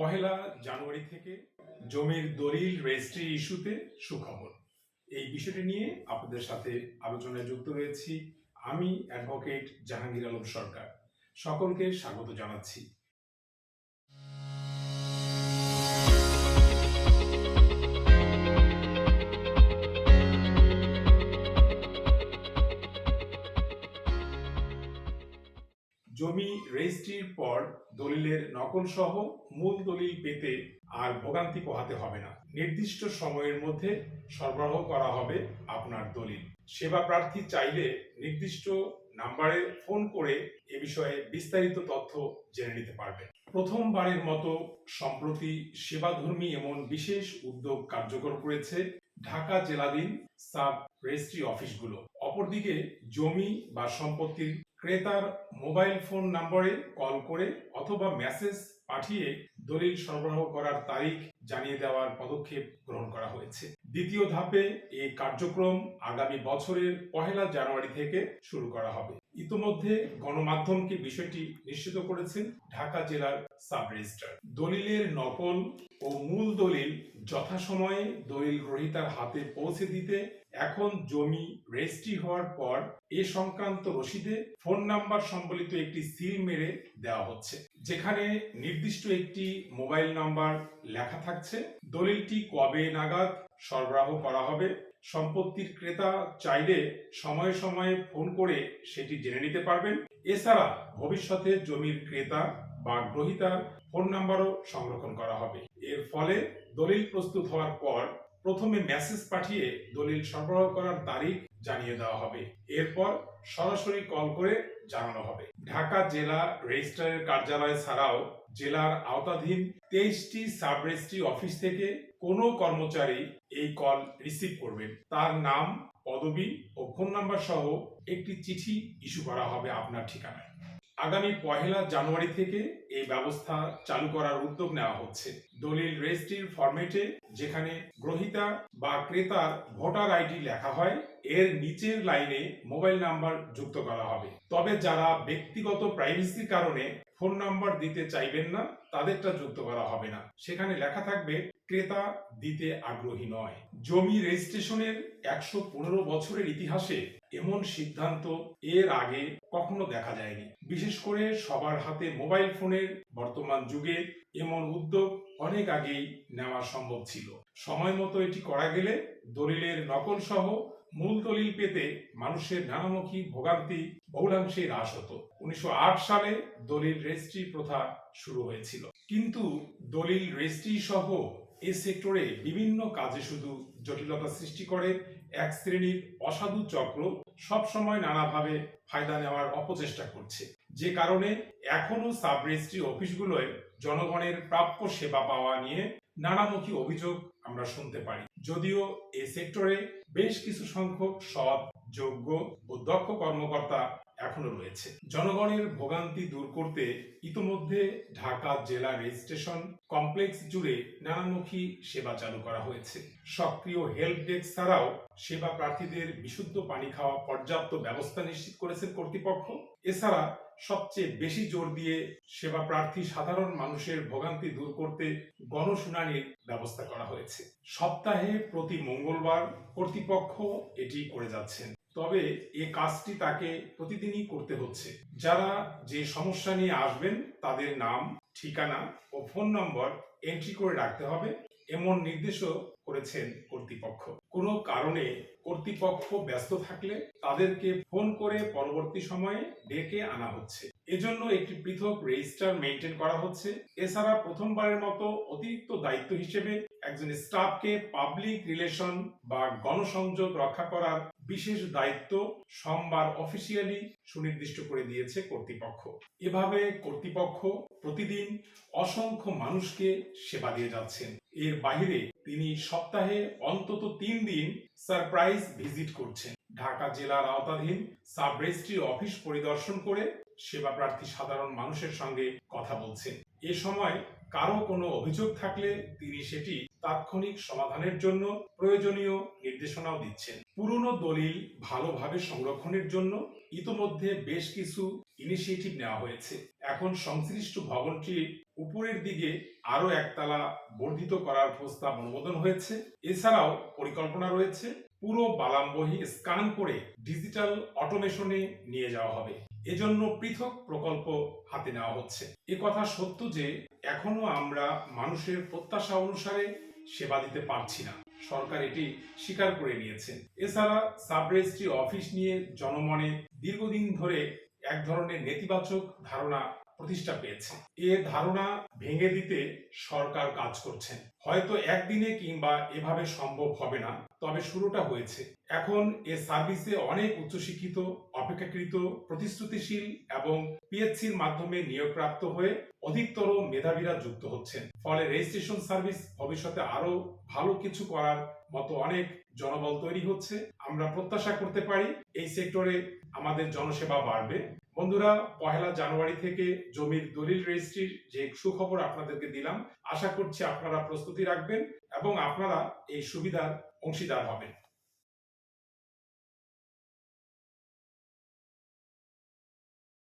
পহেলা জানুয়ারি থেকে জমির দলিল রেজিস্ট্রি ইস্যুতে সুখবর। এই বিষয়টি নিয়ে আপনাদের সাথে আলোচনায় যুক্ত হয়েছি আমি অ্যাডভোকেট জাহাঙ্গীর আলম সরকার। সকলকে স্বাগত জানাচ্ছি। জমি রেজিস্ট্রির পর দলিলের নকল সহ মূল দলিল পেতে আর ভোগান্তি পোহাতে হবে না। নির্দিষ্ট সময়ের মধ্যে সরবরাহ করা হবে আপনার দলিল। সেবা প্রার্থী চাইলে নির্দিষ্ট নাম্বারে ফোন করে এ বিষয়ে বিস্তারিত তথ্য জেনে নিতে পারবেন। প্রথমবারের মতো সম্প্রতি সেবাধর্মী এমন বিশেষ উদ্যোগ কার্যকর করেছে ঢাকা জেলাধীন সাব রেজিস্ট্রি অফিসগুলো। অপরদিকে জমি বা সম্পত্তির ক্রেতার মোবাইল ফোন নম্বরে কল করে অথবা মেসেজ পাঠিয়ে দলিল সরবরাহ করার তারিখ জানিয়ে দেওয়ার পদক্ষেপ গ্রহণ করা হয়েছে। দ্বিতীয় ধাপে এই কার্যক্রম আগামী বছরের পহেলা জানুয়ারি থেকে শুরু করা হবে। ইতোমধ্যে গণমাধ্যমকে বিষয়টি নিশ্চিত করেছেন ঢাকা জেলার সাব রেজিস্ট্রার দলিলের নকল ও মূল দলিল যথাসময়ে দলিল গ্রহীতার হাতে পৌঁছে দিতে এখন জমি রেজিস্ট্রি হওয়ার পর এ সংক্রান্ত রসিদে ফোন নাম্বার সম্বলিত একটি সিল মেরে দেওয়া হচ্ছে, যেখানে নির্দিষ্ট একটি মোবাইল নাম্বার লেখা থাকছে। দলিলটি কবে নাগাদ সরবরাহ করা হবে, সম্পত্তির ক্রেতা চাইলে সময়ে সময়ে ফোন করে সেটি জেনে নিতে পারবেন। এছাড়া ভবিষ্যতে জমির ক্রেতা বা গ্রহীতার ফোন নাম্বারও সংরক্ষণ করা হবে। এর ফলে দলিল প্রস্তুত হওয়ার পর প্রথমে মেসেজ পাঠিয়ে দলিল সরবরাহ করার তারিখ জানিয়ে দেওয়া হবে। এরপর সরাসরি কল করে জানানো হবে। ঢাকা জেলা রেজিস্ট্রারের কার্যালয় ছাড়াও জেলার আওতাধীন তেইশটি সাব রেজিস্ট্রি অফিস থেকে কোনো কর্মচারী এই কল রিসিভ করবেন। তার নাম, পদবি ও ফোন নাম্বার সহ একটি চিঠি ইস্যু করা হবে আপনার ঠিকানায়। আগামী পহেলা জানুয়ারি থেকে এই ব্যবস্থা চালু করার উদ্যোগ নেওয়া হচ্ছে। দলিল রেজিস্ট্রির ফরম্যাটে যেখানে গ্রহীতা বা ক্রেতার ভোটার আইডি লেখা হয়। এর নিচের লাইনে মোবাইল নাম্বার যুক্ত করা হবে। তবে যারা ব্যক্তিগত প্রাইভেসির কারণে ফোন নাম্বার দিতে চাইবেন না, তাদেরটা যুক্ত করা হবে না। সেখানে লেখা থাকবে, ক্রেতা দিতে আগ্রহী নয়। জমি রেজিস্ট্রেশনের একশো পনেরো বছরের ইতিহাসে এমন সিদ্ধান্ত এর আগে কখনো দেখা যায়নি। বিশেষ করে সবার হাতে মোবাইল ফোনের বর্তমান যুগে এমন উদ্যোগ অনেক আগেই নেওয়া সম্ভব ছিল। সময় মতো এটি করা গেলে দলিলের নকল সহ মূল দলিল পেতে মানুষের নানামুখী ভোগান্তি বহুলাংশে হ্রাস হতো। উনিশশো সালে দলিল রেজিস্ট্রি প্রথা শুরু হয়েছিল। কিন্তু দলিল রেজিস্ট্রি সহ এই সেক্টরে বিভিন্ন কাজে শুধু জটিলতা সৃষ্টি করে, এক শ্রেণির অসাধু চক্র সবসময় নানাভাবে ফায়দা নেওয়ার অপচেষ্টা করছে। যে কারণে এখনও সাব রেজিস্ট্রি অফিসগুলোয় জনগণের প্রাপ্য সেবা পাওয়া নিয়ে নানামুখী অভিযোগ আমরা শুনতে পারি। যদিও এ সেক্টরে বেশ কিছু সংখ্যক সৎ, যোগ্য ও দক্ষ কর্মকর্তা এখনও রয়েছে। জনগণের ভোগান্তি দূর করতে ইতোমধ্যে ঢাকা জেলা রেজিস্ট্রেশন কমপ্লেক্স জুড়ে নানামুখী সেবা চালু করা হয়েছে। সক্রিয় হেল্প ডেস্ক ছাড়াও সেবা প্রার্থীদের বিশুদ্ধ পানি খাওয়া পর্যাপ্ত ব্যবস্থা নিশ্চিত করেছে কর্তৃপক্ষ। এছাড়া সবচেয়ে বেশি জোর দিয়ে সেবা প্রার্থী সাধারণ মানুষের ভোগান্তি দূর করতে গণশুনানির ব্যবস্থা করা হয়েছে। সপ্তাহে প্রতি মঙ্গলবার কর্তৃপক্ষ এটি করে যাচ্ছেন। তবে এ কাজটি তাকে প্রতিদিনই করতে হচ্ছে। যারা যে সমস্যা নিয়ে আসবেন, তাদের নাম, ঠিকানা ও ফোন নম্বর এন্ট্রি করে রাখতে হবে, এমন নির্দেশও করেছেন কর্তৃপক্ষ। কোনো কারণে কর্তৃপক্ষ ব্যস্ত থাকলে তাদেরকে ফোন করে পরবর্তী সময়ে ডেকে আনা হচ্ছে। এজন্য একটি পৃথক রেজিস্টার মেনটেন করা হচ্ছে। এছাড়া প্রথমবারের মতো অতিরিক্ত দায়িত্ব হিসেবে একজন স্টাফকে পাবলিক রিলেশন বা গণসংযোগ রক্ষা করার বিশেষ দায়িত্ব সোমবার অফিসিয়ালি সুনির্দিষ্ট করে দিয়েছে কর্তৃপক্ষ। এভাবে কর্তৃপক্ষ প্রতিদিন অসংখ্য মানুষকে সেবা দিয়ে যাচ্ছেন। এর বাইরে তিনি সপ্তাহে অন্তত তিন দিন সারপ্রাইজ ভিজিট করছেন। ঢাকা জেলার আওতাধীন সাব রেজিস্ট্রি অফিস পরিদর্শন করে সেবা প্রার্থী সাধারণ মানুষের সঙ্গে কথা বলছেন। এ সময় কারও কোনো অভিযোগ থাকলে তিনি সেটি তাৎক্ষণিক সমাধানের জন্য প্রয়োজনীয় নির্দেশনাও দিচ্ছেন। পুরনো দলিল ভালোভাবে সংরক্ষণের জন্য ইতোমধ্যে বেশ কিছু ইনিশিয়েটিভ নেওয়া হয়েছে। এখন সংশ্লিষ্ট ভবনটি উপরের দিকে আরও একতলা বর্ধিত করার প্রস্তাব অনুমোদন হয়েছে। এছাড়াও পরিকল্পনা রয়েছে পুরো বালাম বহি স্ক্যান করে ডিজিটাল অটোমেশনে নিয়ে যাওয়া হবে। এজন্য পৃথক প্রকল্প হাতে নেওয়া হচ্ছে। এ কথা সত্য যে, এখনও আমরা মানুষের প্রত্যাশা অনুসারে সেবা দিতে পারছি না। সরকার এটি স্বীকার করে নিয়েছে। এছাড়া সাব রেজিস্ট্রি অফিস নিয়ে জনমনে দীর্ঘদিন ধরে এক ধরনের নেতিবাচক ধারণা প্রতিষ্ঠা পেয়েছে। এ ধারণা ভেঙে দিতে সরকার কাজ করছেন। হয়তো একদিনে কিংবা এভাবে সম্ভব হবে না, তবে শুরুটা হয়েছে। এখন এ সার্ভিসে অনেক উচ্চশিক্ষিত, অপেক্ষাকৃত, প্রতিশ্রুতিশীল এবং পিএইচসির মাধ্যমে নিয়োগপ্রাপ্ত হয়ে অধিকতর মেধাবীরা যুক্ত হচ্ছেন। ফলে রেজিস্ট্রেশন সার্ভিস ভবিষ্যতে আরও ভালো কিছু করার মতো অনেক জনবল তৈরি হচ্ছে। আমরা প্রত্যাশা করতে পারি এই সেক্টরে আমাদের জনসেবা বাড়বে। বন্ধুরা, পহেলা জানুয়ারি থেকে জমির দলিল রেজিস্ট্রির যে সুখবর আপনাদেরকে দিলাম, আশা করছি আপনারা প্রস্তুতি রাখবেন এবং আপনারা এই সুবিধার অংশীদার হবেন।